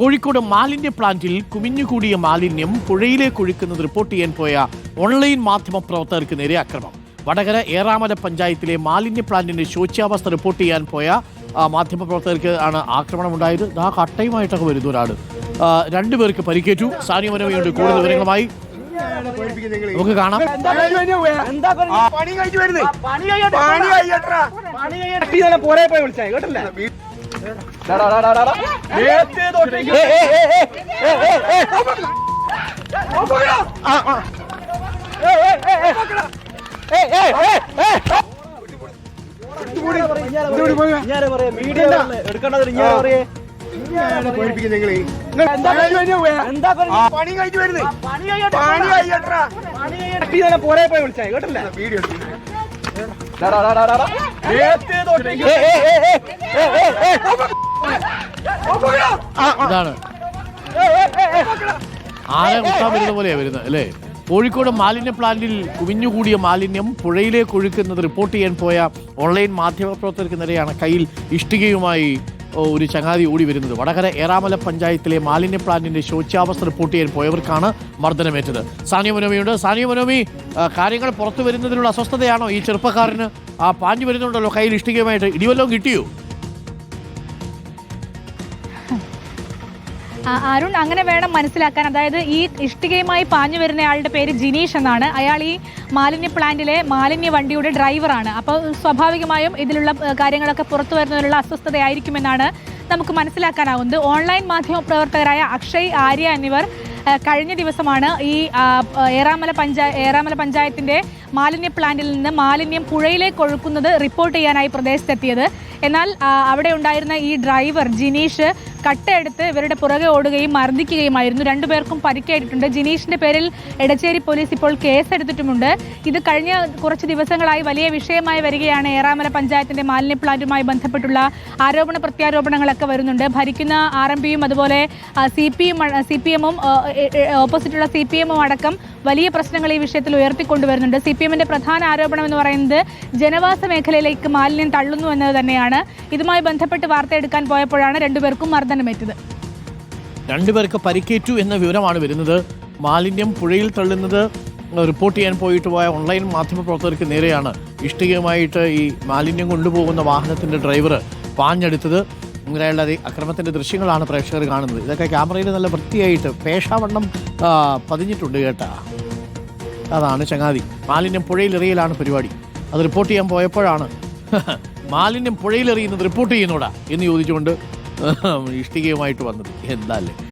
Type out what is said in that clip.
കോഴിക്കോട് മാലിന്യ പ്ലാന്റിൽ കുമിഞ്ഞുകൂടിയ മാലിന്യം പുഴയിലേക്ക് ഒഴുക്കുന്നത് റിപ്പോർട്ട് ചെയ്യാൻ പോയ ഓൺലൈൻ മാധ്യമ പ്രവർത്തകർക്ക് നേരെ അക്രമം വടകര ഏറാമല പഞ്ചായത്തിലെ മാലിന്യ പ്ലാന്റിന്റെ ശോച്യാവസ്ഥ റിപ്പോർട്ട് ചെയ്യാൻ പോയ ആ, മാധ്യമ പ്രവർത്തകർക്ക് ആണ് ആക്രമണം ഉണ്ടായത് ആ കട്ടയുമായിട്ടൊക്കെ വരുന്ന ഒരാൾ രണ്ടുപേർക്ക് പരിക്കേറ്റു. സാനിയ മനോമിയുണ്ട് കൂടുതൽ വിവരങ്ങളുമായി നമുക്ക് കാണാം. പണി കഴിഞ്ഞു പണി കഴിയട്ടെ പണി കഴിയട്ടെ പോരെ പോയി വിളിച്ചാൽ കേട്ടല്ലേ? പണി കഴിഞ്ഞു വരുന്നത് പണി കഴിയട്ടാ പോരെ പോയി വിളിച്ചാൽ കേട്ടല്ലേ വീഡിയോ ഇതാണ് ആന കുത്താൻ വരുന്ന പോലെയാ വരുന്നത് അല്ലേ? കോഴിക്കോട് മാലിന്യ പ്ലാന്റിൽ കുവിഞ്ഞുകൂടിയ മാലിന്യം പുഴയിലേക്ക് ഒഴുക്കുന്നത് റിപ്പോർട്ട് ചെയ്യാൻ പോയ ഓൺലൈൻ മാധ്യമപ്രവർത്തകർക്കെതിരെയാണ് കയ്യിൽ ഇഷ്ടികയുമായി ഒരു ചങ്ങാതി ഓടി വരുന്നത്. വടകര ഏറാമല പഞ്ചായത്തിലെ മാലിന്യ പ്ലാന്റിന്റെ ശോച്യാവസ്ഥ റിപ്പോർട്ട് ചെയ്യാൻ പോയവർക്കാണ് മർദ്ദനമേറ്റത്. സാനിയ മനോമിയുണ്ട്. സാനിയ മനോമി കാര്യങ്ങൾ പുറത്തു വരുന്നതിനുള്ള അസ്വസ്ഥതയാണോ ഈ ചെറുപ്പക്കാരന്? ആ പാഞ്ഞു വരുന്നുണ്ടല്ലോ കയ്യിൽ ഇഷ്ടികയുമായിട്ട്. ഇടിവല്ലോ കിട്ടിയോ? അരുൺ അങ്ങനെ വേണം മനസ്സിലാക്കാൻ. അതായത് ഈ ഇഷ്ടികയുമായി പാഞ്ഞു വരുന്ന ആളുടെ പേര് ജിനീഷ് എന്നാണ്. അയാൾ ഈ മാലിന്യ പ്ലാന്റിലെ മാലിന്യ വണ്ടിയുടെ ഡ്രൈവറാണ്. അപ്പോൾ സ്വാഭാവികമായും ഇതിലുള്ള കാര്യങ്ങളൊക്കെ പുറത്തു വരുന്നതിനുള്ള അസ്വസ്ഥതയായിരിക്കുമെന്നാണ് നമുക്ക് മനസ്സിലാക്കാനാവുന്നത്. ഓൺലൈൻ മാധ്യമ പ്രവർത്തകരായ അക്ഷയ് ആര്യ എന്നിവർ കഴിഞ്ഞ ദിവസമാണ് ഈ ഏറാമല പഞ്ചായ ഏറാമല പഞ്ചായത്തിന്റെ മാലിന്യ പ്ലാന്റിൽ നിന്ന് മാലിന്യം പുഴയിലേക്ക് ഒഴുക്കുന്നത് റിപ്പോർട്ട് ചെയ്യാനായി പ്രദേശത്തെത്തിയത്. എന്നാൽ അവിടെ ഉണ്ടായിരുന്ന ഈ ഡ്രൈവർ ജിനീഷ് കട്ടയെടുത്ത് ഇവരുടെ പുറകെ ഓടുകയും മർദ്ദിക്കുകയുമായിരുന്നു. രണ്ടുപേർക്കും പരിക്കേറ്റിട്ടുണ്ട്. ജിനീഷിന്റെ പേരിൽ എടച്ചേരി പോലീസ് ഇപ്പോൾ കേസെടുത്തിട്ടുമുണ്ട്. ഇത് കഴിഞ്ഞ കുറച്ച് ദിവസങ്ങളായി വലിയ വിഷയമായി വരികയാണ്. ഏറാമല പഞ്ചായത്തിന്റെ മാലിന്യ പ്ലാന്റുമായി ബന്ധപ്പെട്ടുള്ള ആരോപണ പ്രത്യാരോപണങ്ങളൊക്കെ വരുന്നുണ്ട്. ഭരിക്കുന്ന ആർ എം പിയും അതുപോലെ C P M C P എമ്മും ഓപ്പോസിറ്റുള്ള സി പി എമ്മും അടക്കം വലിയ പ്രശ്നങ്ങൾ ഈ വിഷയത്തിൽ ഉയർത്തിക്കൊണ്ടുവരുന്നുണ്ട്. സി പി എമ്മിന്റെ പ്രധാന ആരോപണം എന്ന് പറയുന്നത് ജനവാസ മേഖലയിലേക്ക് മാലിന്യം തള്ളുന്നു എന്നത് തന്നെയാണ്. ഇതുമായി ബന്ധപ്പെട്ട് വാർത്തയെടുക്കാൻ പോയപ്പോഴാണ് രണ്ടുപേർക്കും മർദ്ദനമേറ്റത്. രണ്ടുപേർക്ക് പരിക്കേറ്റു എന്ന വിവരമാണ് വരുന്നത്. മാലിന്യം പുഴയിൽ തള്ളുന്നത് റിപ്പോർട്ട് ചെയ്യാൻ പോയിട്ട് പോയ ഓൺലൈൻ മാധ്യമ പ്രവർത്തകർക്ക് നേരെയാണ്. ഇഷ്ടികയുമായിട്ട് ഈ മാലിന്യം കൊണ്ടുപോകുന്ന വാഹനത്തിന്റെ ഡ്രൈവർ പാഞ്ഞെടുത്തത്. ഇങ്ങനെയുള്ള അക്രമത്തിന്റെ ദൃശ്യങ്ങളാണ് പ്രേക്ഷകർ കാണുന്നത്. ഇതൊക്കെ ക്യാമറയിൽ നല്ല വൃത്തിയായിട്ട് പേഷാവണ്ണം പതിഞ്ഞിട്ടുണ്ട് കേട്ടാ. അതാണ് ചങ്ങാതി. മാലിന്യം പുഴയിലെറിയലാണ് പരിപാടി. അത് റിപ്പോർട്ട് ചെയ്യാൻ പോയപ്പോഴാണ്. മാലിന്യം പുഴയിലെറിയുന്നത് റിപ്പോർട്ട് ചെയ്യുന്നോടാ എന്ന് ചോദിച്ചുകൊണ്ട് ഇഷ്ടികയുമായിട്ട് വന്നത്. എന്താല്ലേ